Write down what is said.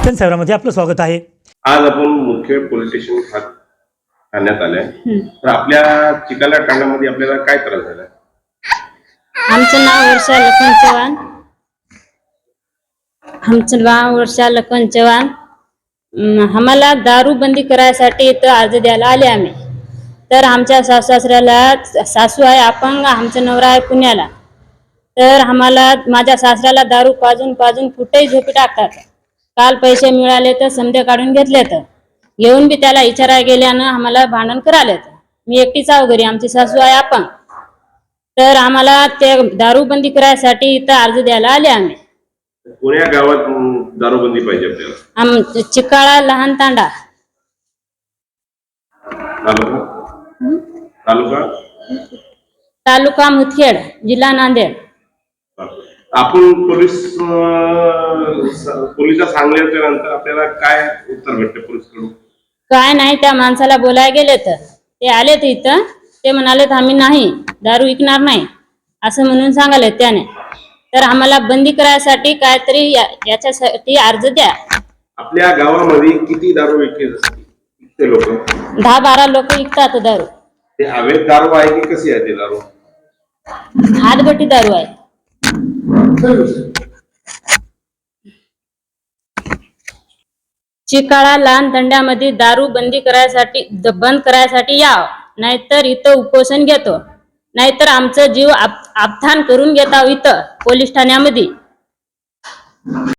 Politician सेवरामध्ये आपलं स्वागत आहे. आज आपण मुख्य पोलीस स्टेशन भाग आणण्यात आलंय. तर आपल्या चिकाला ठाण्यामध्ये आपल्याला काय त्रास झाला आमचं नाव वर्षा लखन चव्हाण. आमचं नाव वर्षा लखन चव्हाण. अं, आम्हाला दारू बंदी करायसाठी इथं अर्ज द्यायला आले आम्ही. तर आमच्या सासू सासऱ्याला सासू आहे अपंग आमचं नवरा आहे पुण्याला. तर आम्हाला माझ्या सासऱ्याला दारू पाजून पाजून कुठेही झोपी टाकतात. काल पैसे मिळाले तर समजे काढून घेतले तर. येऊन बी त्याला विचारायला गेल्यानं आम्हाला भांडण करायला मी एकटीच आहो घरी आमची सासू आहे अपंग तर आम्हाला ते दारूबंदी करायसाठी इथं अर्ज द्यायला आले आम्ही. कोण्या गावात दारूबंदी पाहिजे आपल्याला? आम चिकाळा लहान तांडा. तालुका? तालुका? जिल्हा नांदेड. आपण पोलीस अं, स- पोलिसात सांगल्याच्या नंतर आपल्याला काय उत्तर भेटते पोलीसकडून? काय नाही त्या माणसाला बोलायला गेले तर. ते आले तर इथं. ते म्हणाले आम्ही नाही दारू विकणार नाही. असं म्हणून सांगाले त्याने. तर आम्हाला बंदी करायसाठी काहीतरी या- याच्यासाठी अर्ज द्या. आपल्या गावामध्ये किती दारू विकते विकते लोक? दहा बारा लोक विकतात दारू. ते अवैध दारू आहे की कशी आहे ते दारू? हातभट्टी दारू आहे. चिकाळा लहान धंड्यामध्ये दारू बंदी करायसाठी बंद करायसाठी याव. नाहीतर इथं उपोषण घेतो. नाहीतर आमचं जीव आप- आपथान करून घेता इथं पोलीस ठाण्यामध्ये.